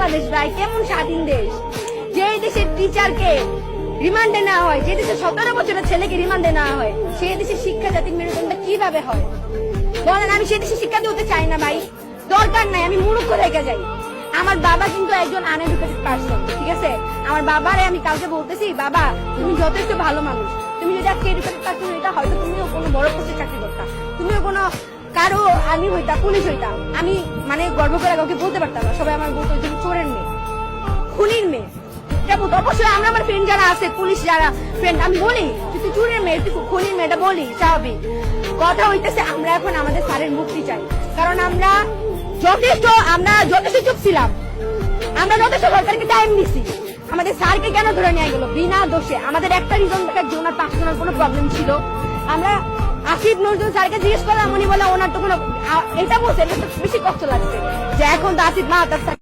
বাংলাদেশ ভাই, কেমন স্বাধীন দেশ? যেই দেশের টিচারকে রিমান্ডে নেওয়া হয় যে দেশে সতেরো বছরের ছেলেকে রিমান্ডে নেওয়া হয়, সেই দেশের শিক্ষা জাতির মেরুদণ্ড কীভাবে হয়? বলেন, আমি সেই দেশে শিক্ষা দিতে চাই না ভাই। দরকার নাই, আমি মূর্খ রেখে যাই। আমার বাবা কিন্তু একজন আনএডুকেটেড পার্সন ঠিক আছে? আমার বাবারে আমি কাউকে বলতেছি, বাবা, তুমি যথেষ্ট ভালো মানুষ। তুমি যদি আজকে এডুকেটেড পার্সন হইতা, হয়তো তুমিও কোনো বড় পোস্টে চাকরি করতা। তুমিও কোনো কারও আর্মি হইতা, পুলিশ হইতা। আমি মানে গর্ব করে কাউকে বলতে পারতাম সবাই আমার বলতো অবশ্যই আমরা আমার ফ্রেন্ড যারা আছে, পুলিশ যারা ফ্রেন্ড আমি বলি তুই চুরের মেয়ে, তুই খুনির মেয়েটা বলি, স্বাভাবিক। কথা হইতেছে, আমরা এখন আমাদের স্যারের মুক্তি চাই। কারণ আমরা যথেষ্ট আমরা যথেষ্ট চুপ ছিলাম। আমরা যথেষ্ট সরকারকে টাইম দিছি। আমাদের স্যারকে কেন ধরে নিয়ে গেল? বিনা দোষে। আমাদের একটা রিজন দেখা যে ওনার করার কোনো প্রবলেম ছিল। আমরা আসিফ নজরুল স্যারকে জিজ্ঞেস করলাম, উনি বলে ওনার তো কোনো এটা বলছে বেশি কষ্ট লাগছে। যে এখন তো আসিফ মা তার